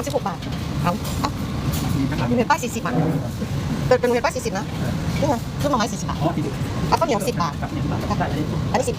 ามสิบหกบาท เอาเอามีเห็นป้ายสี่สิบอะเปิดเป็นเห็นป้ายสี่สิบนะนี่ไงลูกหน่อไม้สี่สิบบาทเอาข้าวเหนียวสิบบาท อันนี้สิบ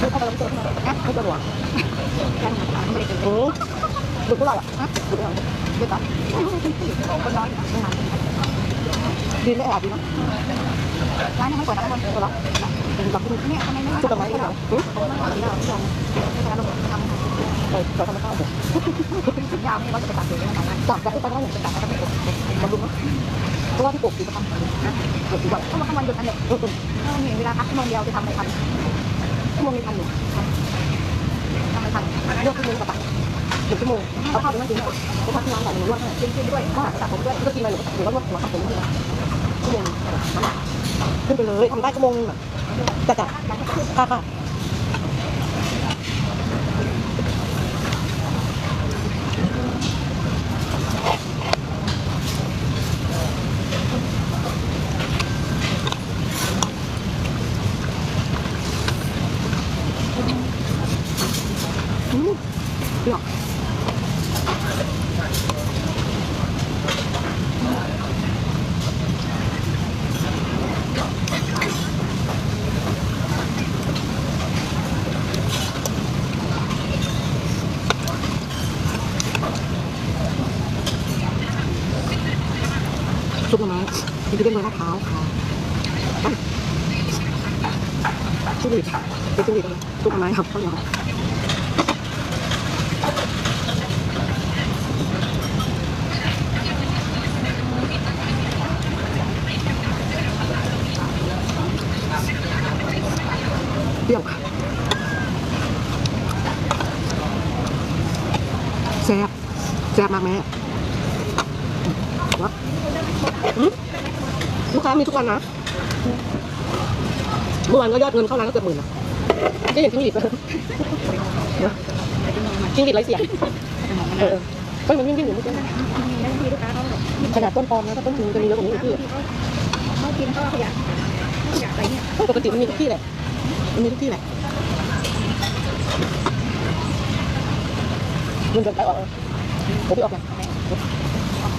ดูเข้าไปแล้วไม่เจอนไม่เจอหรอยังไม่ได้กินอือดูพวเราอะดูดูต่อคนน้อยไม่มาดีไม่แอบดีมั้งร้านยังไม่เปิดนะคนเปิดหรอลองดูเนี่ยทำไมไม่จุดอกไม้กันเหรออือผมไม่ได้ลองลองไม่ได้ลอทำไม่เข้าเดี๋ยวยาวนี่ว่าจะไปตัดเอได้ไหมตัดจากที่ตอนนั้อย่างตัดแล้วก็ไม่ปลูกบำรุงเพราะว่าที่ปลูกคือประจำปลูกดีกว่าถ้ามันวันหยุดอันเนี้ยถ้ามันมีเวลาพักชั่วโมงเดียวจะทำอะไรทัน ชั่วโมงนี้ทันอยู่ทำอะไรทันเลือกที่มือกับปากหนึ่งชั่วโมงเอาข้าวไปนั่งกินเขาพักที่ร้านแต่หนูนวดให้กินด้วยข้าวสระผมด้วยก็กินอะไรหนูหนูก็นวดหัวครับผมด้วยชั่วโมงขึ้นไปเลยทำได้ชั่วโมงแบบจัดจ้ะค่ะค่ะ ซุปหน่อไม้ที่เป็นเบอร์ลาดพร้าวค่ะไปจิ้งหรีดเป็นจิ้งหรีดซุปหน่อไม้ครับข้าวเหนียวเปรี้ยวค่ะแซ่บแซ่บมากแม่วะอืมลูกค้า มีทุกวันนะเมื่อวานก็ยอดเงินเข้าร้านก็เกือบหมื่นนะจะเห็นจิ้งหรีดไหมเนอะจิ้งหรีดไรเสียงเออไม่มันวิ่งวิ่งอยู่เมื่อกี้ขนาดต้นปอมนะถ้าต้นจริงจะมีเยอะกว่านี้อีกพี่เขากินเขาขยะขยะไปเนี่ยปกติมันมีทุกที่แหละมันมีทุกที่แหละมันจะไปออกผมพี่ออกยัง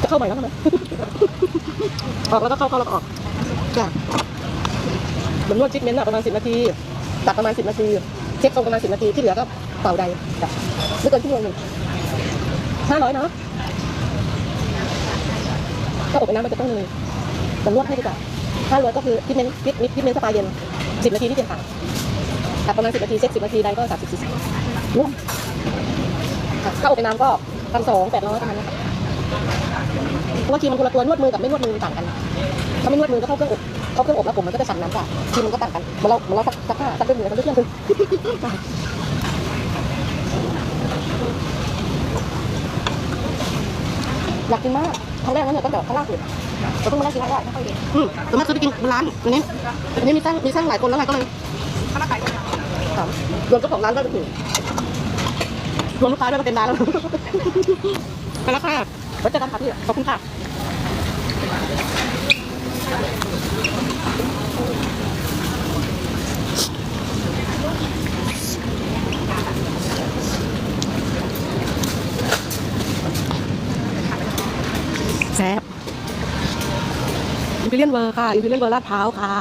จะเข้าใหม่แล้วทำไมออกแล้วก็เข้าเข้าแล้วก็ออก จ้ะมือนนวดชิคเมนต์ประมาณสิบนาที ตัดประมาณสิบนาที เช็คทรงประมาณสิบนาที ที่เหลือก็เป่าใดจ้ะไม่เกินชั่วโมงหนึ่งห้าร้อยเนาะก็อบเป็นน้ำมันจะต้องเลยแต่นวดให้ดีกว่าห้าร้อยก็คือทิปเมนต์ทิปทิปเมนต์สปาเย็นสิบนาทีที่เปลี่ยนผ่าตัดประมาณสิบนาทีเช็คสิบนาทีใดก็สามสิบสี่สิบรวมถ้าอบเป็นน้ำก็พันสองแปดร้อยประมาณนี้ค่ะเพราะว่าครีมันคนละตัวนวดมือกับไม่นวดมือต่างกัน ถ้าไม่นวดมือก็เข้าเครื่องอบเข้าเครื่องอบแล้วผมมันก็จะสั่นน้ำจ้ะครีมันก็ต่างกันมือนเราเหมือนเราซักซักผ้าซักด้วยมือมันด้วยเครื่องคืออยากกินมากครั้งแรกนั่นเนี่ยตั้งแต่ข้างล่างสุดเราเพิ่งมาได้กินครั้งแรกไม่ค่อยเด็ดอืมแต่มาเคยไปกินร้านอันนี้อันนี้มีสร้างมีสร้างหลายคนแล้วไงก็เลยเขามาขายคนละถามรวมเจ้าของร้านก็ถือรวมลูกค้าด้วยก็เป็นร้านแล้วไปแล้วค่ะไว้เจอกันค่ะพี่ขอบคุณค่ะ แซ่บอิมพีเรียนเวอร์ค่ะ อิมพีเรียนเวอร์ลาดพร้าวค่ะ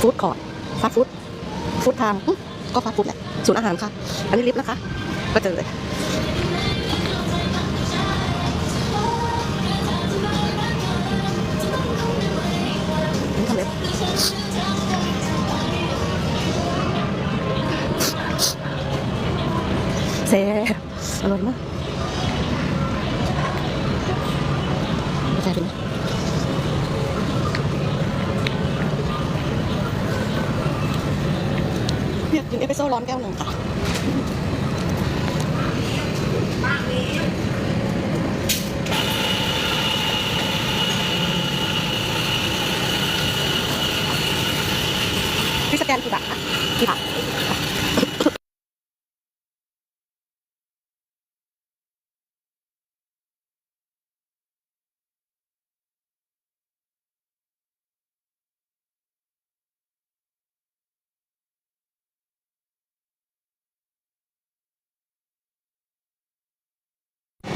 ฟู้ดคอร์ทฟาสต์ฟู้ด ฟู้ดทม์อื้อก็ฟาสต์ฟู้ดแหละ ศูนย์อาหารค่ะ อันนี้ลิฟต์นะคะ ก็เจอเลย แซ่บอร่อยมากกาแฟเป็นไหมอยากกินเอสเปรสโซ่ร้อนแก้วหนึ่งค่ะ พี่สแกนกี่บาทคะกี่บาท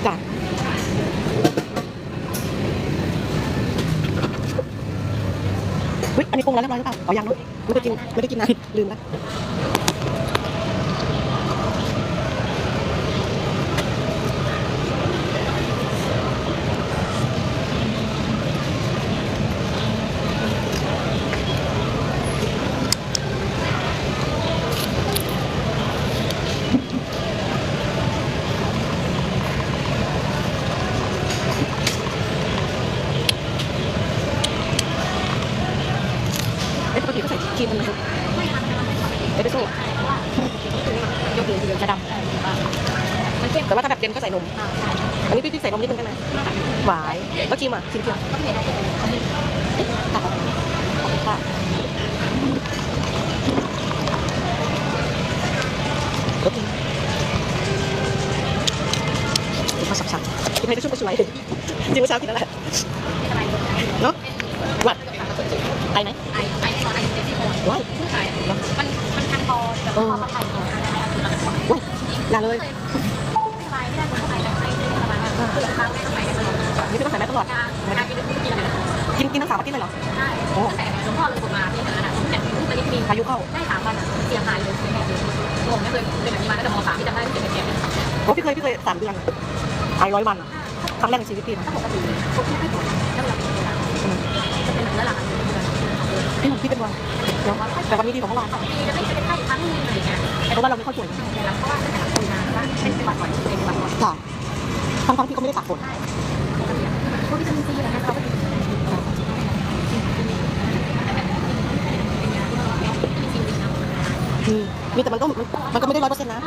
จ้ะเฮ้ยอันนี้ปรุงแล้วเรียบร้อยหรือเปล่าเอายังเนอะไม่ได้กินไม่ได้กินนานลืมละ อเช้ากินอะไรเนาะหวัดไอไหมไอไอตอนไอเป็นที่โคนว้ายผู้ชายมันมันคันคอแต่พอมาไทยก่อนว้ายอย่าเลยสบายไม่ได้คนไทยแต่ไทยสบายมากคือเราไม่ต้องไปกันตลอดนี่พี่ต้องใส่แมสตลอดการกินกินอะไรกินทั้งสามอาทิตย์เลยเหรอใช่แต่หลวงพ่อเลยผมมาที่ขนาดนั้นแต่ตอนนี้มีพายุเข้าได้สามวันอะเสียหายเลยเสียหายเลยผมไม่เคยเป็นแบบนี้มาตั้งแต่มสามที่จำได้ที่เป็นแบบนี้โอ้พี่เคยพี่เคยสามเดือนไอร้อยวันอะ ครั้งแรกในชีวิตพี่นะถ้าปกติผมไม่ค่อยปวดถ้าเวลาเป็นเวลาจะเป็นแบบนั้นหลังพี่ของพี่เป็นวันเนาะแต่วันนี้ดีกว่าเมื่อวานสองปีจะไม่เป็นไข้ครั้งนึงอะไรเงี้ยเพราะว่าเราไม่ค่อยป่วยเพราะว่าตั้งแต่คุยมาว่าเป็นหวัดบ่อยเป็นหวัดบ่อยค่ะทั้งทั้งๆที่ก็ไม่ได้ตากฝนพวกวิตามินซีอะไรนะเขาก็ดีมีมีแต่มันก็มันมันก็ไม่ได้ร้อยเปอร์เซ็นต์นะ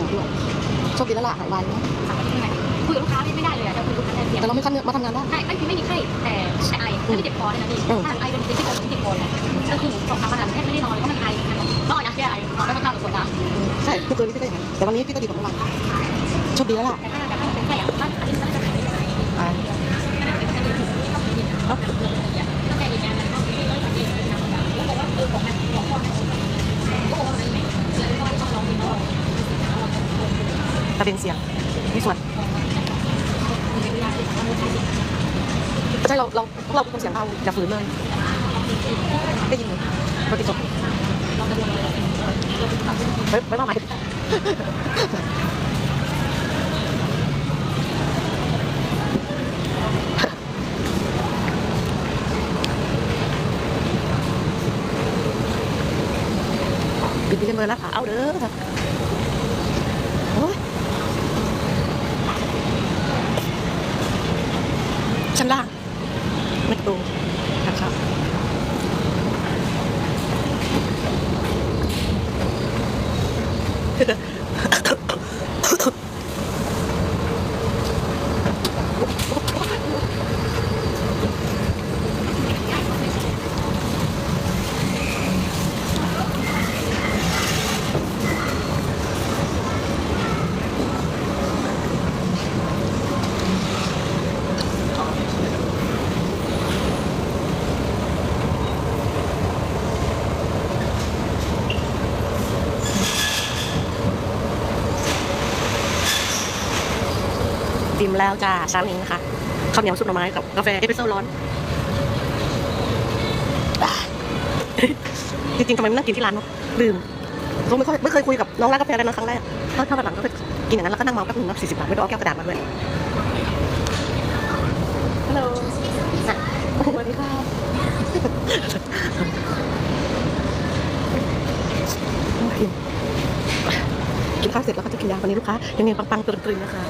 อยเหนื่อยด้วยโชคดีแล้วล่ะหายไวนะสั่งไปที่ไหนคุยกับลูกค้าไม่ได้เลยอะจะคุยลูกค้าได้เสียงแต่เราไม่คันมาทำงานได้ใช่ไม่คือไม่มีไข้แต่แต่ไอไม่ได้เจ็บคอเลยนะพี่ถ้าไอเป็นที่คนที่เจ็บคอเนี่ยก็คือสองสามวันแทบไม่ได้นอนเลยเพราะมันไอต้องเอายาแก้ไอนอนได้ไม่มากกว่าคนนะใช่พี่เคยพี่ก็อย่างนั้นแต่วันนี้พี่ก็ดีกว่าเมื่อวานโชคดีแล้วล่ะแต่ถ้าแต่ถ้าเป็นไข้อะบ้านอันนี้ก็จะหายได้อ่า ระเด็นเสียงมีส่วนใช่เราเราพวกเราเป็นคนเสียงเราอย่าฝืนเลยได้ยินไหมปฏิจบไม่ไม่ว่าไหมปิดดีกันเลยแล้วค่ะเอาเด้อโอ้ยชั้นล่างไม่ตรงนะครับ ดิ มแล้วจ้าซาเล้งนะคะข้าวเหนียวซุปหน่อไม้กับกาแฟเอสเปรสโซ่ร้อน จริงๆทำไมไม่นั่งกินที่ร้านเนาะลืมก็ไม่ค่อยไม่เคยคุยกับน้องร้านกาแฟเลยนะครั้งแรกถ้าถ้าแบบหลังก็ไปกินอย่างนั้นแล้วก็นั่งเมาแป๊บนึงนะสี่สิบบาทไม่ต้องเอาแก้วกระดาษมาด้วยฮัลโหลสวัสดีค่ะกินข้าวเสร็จแล้วก็จะกินยาวันนี้ลูกค้ายังไงปังๆตรึงๆนะคะ